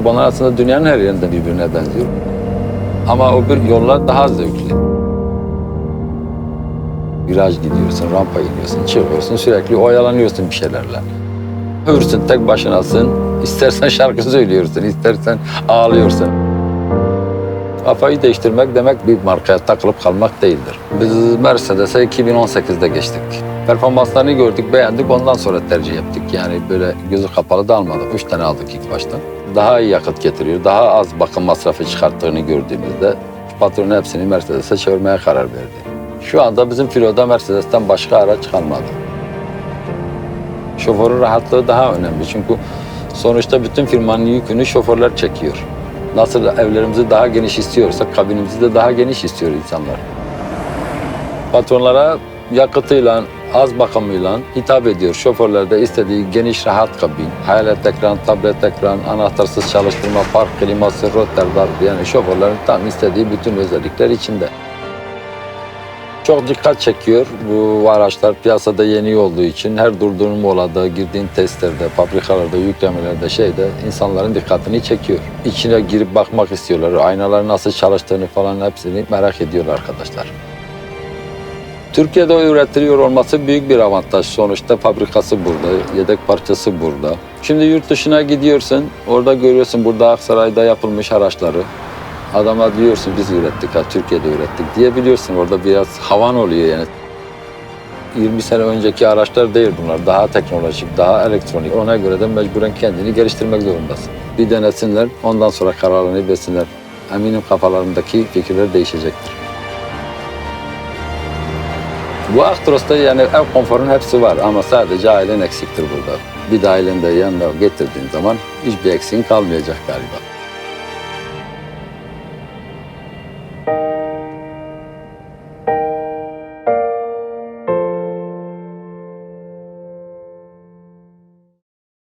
Otobanlar aslında dünyanın her yerinde birbirine benziyor. Ama o bir yollar daha zevkli. Viraj gidiyorsun, rampa gidiyorsun, çıkıyorsun, sürekli oyalanıyorsun bir şeylerle. Hürsün, tek başınasın. İstersen şarkı söylüyorsun, istersen ağlıyorsun. Kafayı değiştirmek demek bir markaya takılıp kalmak değildir. Biz Mercedes'e 2018'de geçtik. Performanslarını gördük, beğendik, ondan sonra tercih ettik. Yani böyle gözü kapalı da almadık. Üç tane aldık ilk başta. Daha iyi yakıt getiriyor, daha az bakım masrafı çıkarttığını gördüğümüzde patron hepsini Mercedes'e çevirmeye karar verdi. Şu anda bizim filoda Mercedes'ten başka araç kalmadı. Şoförün rahatlığı daha önemli çünkü sonuçta bütün firmanın yükünü şoförler çekiyor. Nasıl evlerimizi daha geniş istiyorsak kabinimizi de daha geniş istiyor insanlar. Patronlara yakıtıyla, az bakımıyla hitap ediyor. Şoförler de istediği geniş rahat kabin, hayalet ekran, tablet ekran, anahtarsız çalıştırma, park kliması, rotterdam yani şoförlerin tam istediği bütün özellikler içinde. Çok dikkat çekiyor bu araçlar piyasada yeni olduğu için her durduğun molada, girdiğin testlerde, fabrikalarda, yüklemelerde şeyde insanların dikkatini çekiyor. İçine girip bakmak istiyorlar. Aynalar nasıl çalıştığını falan hepsini merak ediyor arkadaşlar. Türkiye'de üretiliyor olması büyük bir avantaj. Sonuçta fabrikası burada, yedek parçası burada. Şimdi yurt dışına gidiyorsun, orada görüyorsun burada Aksaray'da yapılmış araçları. Adama diyorsun biz ürettik ha Türkiye'de ürettik diyebiliyorsun. Orada biraz havan oluyor yani. 20 sene önceki araçlar değil bunlar. Daha teknolojik, daha elektronik. Ona göre de mecburen kendini geliştirmek zorundasın. Bir denesinler, ondan sonra kararını versinler. Eminim kafalarındaki fikirler değişecektir. Bu Actros'ta yani ev konforunun hepsi var ama sadece ailen eksiktir burada. Bir de aileni de yanına getirdiğin zaman hiçbir eksiğin kalmayacak galiba.